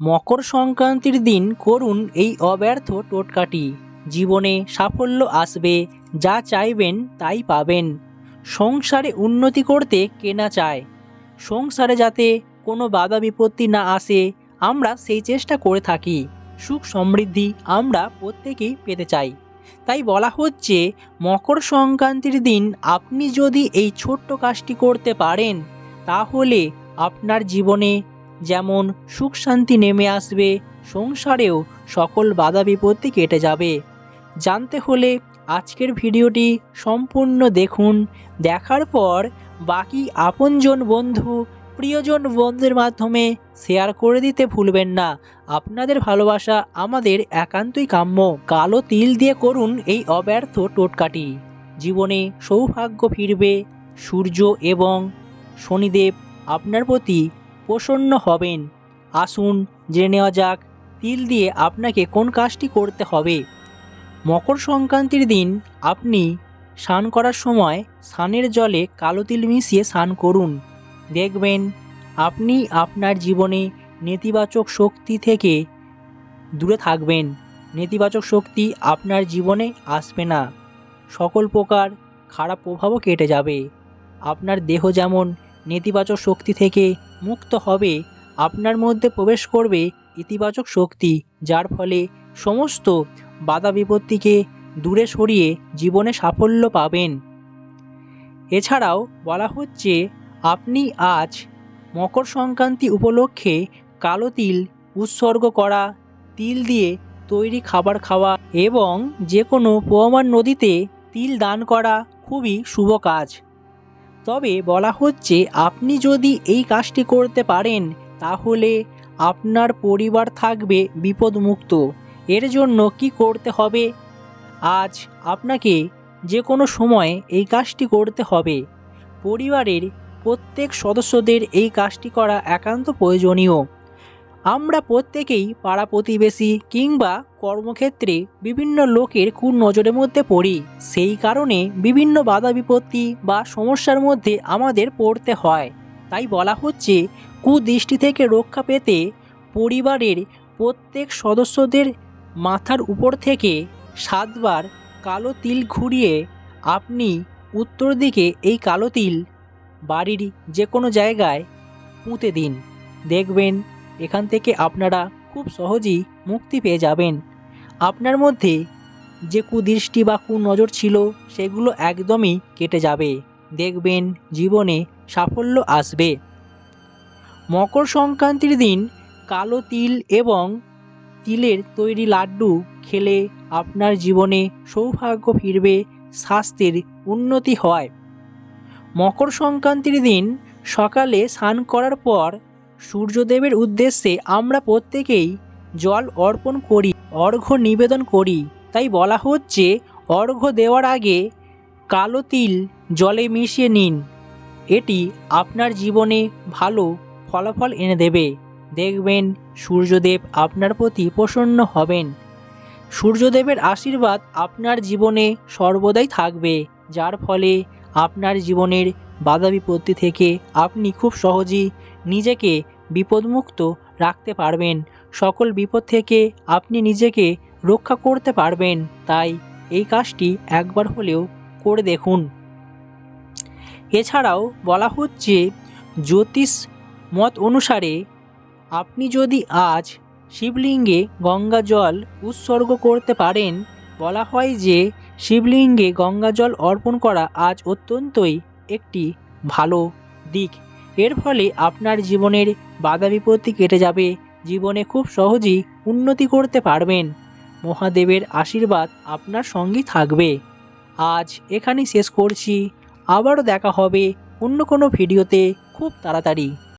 মকর সংক্রান্তির দিন করুন এই অব্যর্থ টোটকাটি। জীবনে সাফল্য আসবে, যা চাইবেন তাই পাবেন। সংসারে উন্নতি করতে কেনা চায়। সংসারে যাতে কোনো বাধা বিপত্তি না আসে, আমরা সেই চেষ্টা করে থাকি। সুখ সমৃদ্ধি আমরা প্রত্যেকেই পেতে চাই। তাই বলা হচ্ছে, মকর সংক্রান্তির দিন আপনি যদি এই ছোট্ট কাজটি করতে পারেন, তাহলে আপনার জীবনে যেমন সুখ শান্তি নেমে আসবে, সংসারেও সকল বাধা বিপত্তি কেটে যাবে। জানতে হলে আজকের ভিডিওটি সম্পূর্ণ দেখুন। দেখার পর বাকি আপনজন বন্ধু, প্রিয়জন বন্ধুদের মাধ্যমে শেয়ার করে দিতে ভুলবেন না। আপনাদের ভালোবাসা আমাদের একান্তই কাম্য। কালো তিল দিয়ে করুন এই অব্যর্থ টোটকাটি। জীবনে সৌভাগ্য ফিরবে সূর্য এবং শনিদেব। আপনার প্রতি প্রসন্ন হবেন। আসুন, জেনে নেওয়া যাক, তিল দিয়ে আপনাকে কোন কাজটি করতে হবে। মকর সংক্রান্তির দিন আপনি স্নান করার সময় স্নানের জলে কালো তিল মিশিয়ে স্নান করুন। দেখবেন আপনি আপনার জীবনে নেতিবাচক শক্তি থেকে দূরে থাকবেন। নেতিবাচক শক্তি আপনার জীবনে আসবে না। সকল প্রকার খারাপ প্রভাবও কেটে যাবে। আপনার দেহ যেমন নেতিবাচক শক্তি থেকে মুক্ত হবে, আপনার মধ্যে প্রবেশ করবে ইতিবাচক শক্তি, যার ফলে সমস্ত বাধা বিপত্তিকে দূরে সরিয়ে জীবনে সাফল্য পাবেন। এছাড়াও বলা হচ্ছে, আপনি আজ মকর সংক্রান্তি উপলক্ষে কালো তিল উৎসর্গ করা, তিল দিয়ে তৈরি খাবার খাওয়া এবং যে কোনো পোয়ামার নদীতে তিল দান করা খুবই শুভ কাজ। তবে বলা হচ্ছে আপনি যদি এই কাজটি করতে পারেন, তাহলে আপনার পরিবার থাকবে বিপদমুক্ত। এর জন্য কি করতে হবে? আজ আপনাকে যে কোনো সময় এই কাজটি করতে হবে। পরিবারের প্রত্যেক সদস্যদের এই কাজটি করা একান্ত প্রয়োজনীয়। আমরা প্রত্যেকেই পাড়া প্রতিবেশী কিংবা কর্মক্ষেত্রে বিভিন্ন লোকের কুনজরের মধ্যে পড়ি। সেই কারণে বিভিন্ন বাধা বিপত্তি বা সমস্যার মধ্যে আমাদের পড়তে হয়। তাই বলা হচ্ছে, কুদৃষ্টি থেকে রক্ষা পেতে পরিবারের প্রত্যেক সদস্যদের মাথার উপর থেকে সাতবার কালো তিল ঘুরিয়ে আপনি উত্তর দিকে এই কালো তিল বাড়ির যে কোনো জায়গায় পুঁতে দিন। দেখবেন এখান থেকে আপনারা খুব সহজেই মুক্তি পেয়ে যাবেন। আপনার মধ্যে যে কুদৃষ্টি বা কুনজর ছিল, সেগুলো একদমই কেটে যাবে। দেখবেন জীবনে সাফল্য আসবে। মকর সংক্রান্তির দিন কালো তিল এবং তিলের তৈরি লাড্ডু খেলে আপনার জীবনে সৌভাগ্য ফিরবে, স্বাস্থ্যের উন্নতি হয়। মকর সংক্রান্তির দিন সকালে স্নান করার পর সূর্যদেবের উদ্দেশ্যে আমরা প্রত্যেকেই জল অর্পণ করি, অর্ঘ্য নিবেদন করি। তাই বলা হচ্ছে, অর্ঘ্য দেওয়ার আগে কালো তিল জলে মিশিয়ে নিন। এটি আপনার জীবনে ভালো ফলাফল এনে দেবে। দেখবেন সূর্যদেব আপনার প্রতি প্রসন্ন হবেন। সূর্যদেবের আশীর্বাদ আপনার জীবনে সর্বদাই থাকবে, যার ফলে আপনার জীবনের বাধা বিপত্তি থেকে আপনি খুব সহজেই নিজেকে বিপদমুক্ত রাখতে পারবেন। সকল বিপদ থেকে আপনি নিজেকে রক্ষা করতে পারবেন। তাই এই কাজটি একবার হলেও করে দেখুন। এছাড়াও বলা হচ্ছে, জ্যোতিষ মত অনুসারে আপনি যদি আজ শিবলিঙ্গে গঙ্গা জল উৎসর্গ করতে পারেন, বলা হয় যে শিবলিঙ্গে গঙ্গা জল অর্পণ করা আজ অত্যন্তই একটি ভালো দিক। এর ফলে আপনার জীবনের বাধা বিপত্তি কেটে যাবে, জীবনে খুব সহজেই উন্নতি করতে পারবেন। মহাদেবের আশীর্বাদ আপনার সঙ্গেই থাকবে। আজ এখানেই শেষ করছি। আবারও দেখা হবে অন্য কোনো ভিডিওতে খুব তাড়াতাড়ি।